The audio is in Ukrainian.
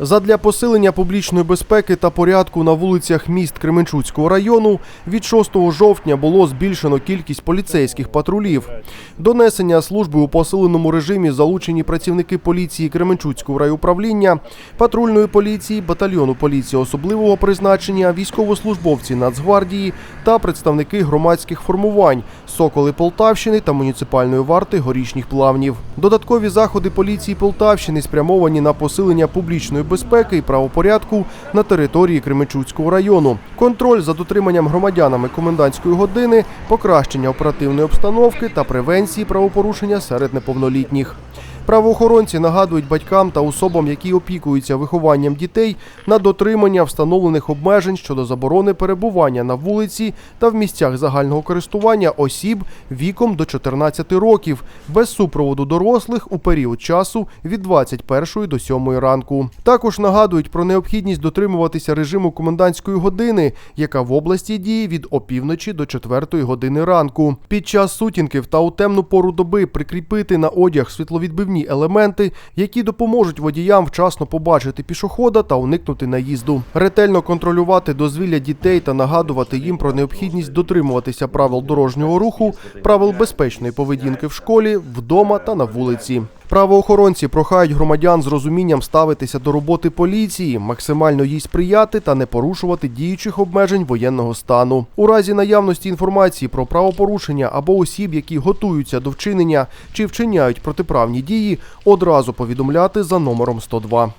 Задля посилення публічної безпеки та порядку на вулицях міст Кременчуцького району від 6 жовтня було збільшено кількість поліцейських патрулів. До несення служби у посиленому режимі залучені працівники поліції Кременчуцького райуправління, патрульної поліції, батальйону поліції особливого призначення, військовослужбовці Нацгвардії та представники громадських формувань Соколи Полтавщини та муніципальної варти горішніх плавнів. Додаткові заходи поліції Полтавщини спрямовані на посилення публічної безпеки і правопорядку на території Кременчуцького району, контроль за дотриманням громадянами комендантської години, покращення оперативної обстановки та превенції правопорушення серед неповнолітніх. Правоохоронці нагадують батькам та особам, які опікуються вихованням дітей, на дотримання встановлених обмежень щодо заборони перебування на вулиці та в місцях загального користування осіб віком до 14 років без супроводу дорослих у період часу від 21 до 7 ранку. Також нагадують про необхідність дотримуватися режиму комендантської години, яка в області діє від опівночі до 4 години ранку. Під час сутінків та у темну пору доби прикріпити на одяг світловідбивні елементи, які допоможуть водіям вчасно побачити пішохода та уникнути наїзду. Ретельно контролювати дозвілля дітей та нагадувати їм про необхідність дотримуватися правил дорожнього руху, правил безпечної поведінки в школі, вдома та на вулиці. Правоохоронці прохають громадян з розумінням ставитися до роботи поліції, максимально їй сприяти та не порушувати діючих обмежень воєнного стану. У разі наявності інформації про правопорушення або осіб, які готуються до вчинення чи вчиняють протиправні дії, одразу повідомляти за номером 102.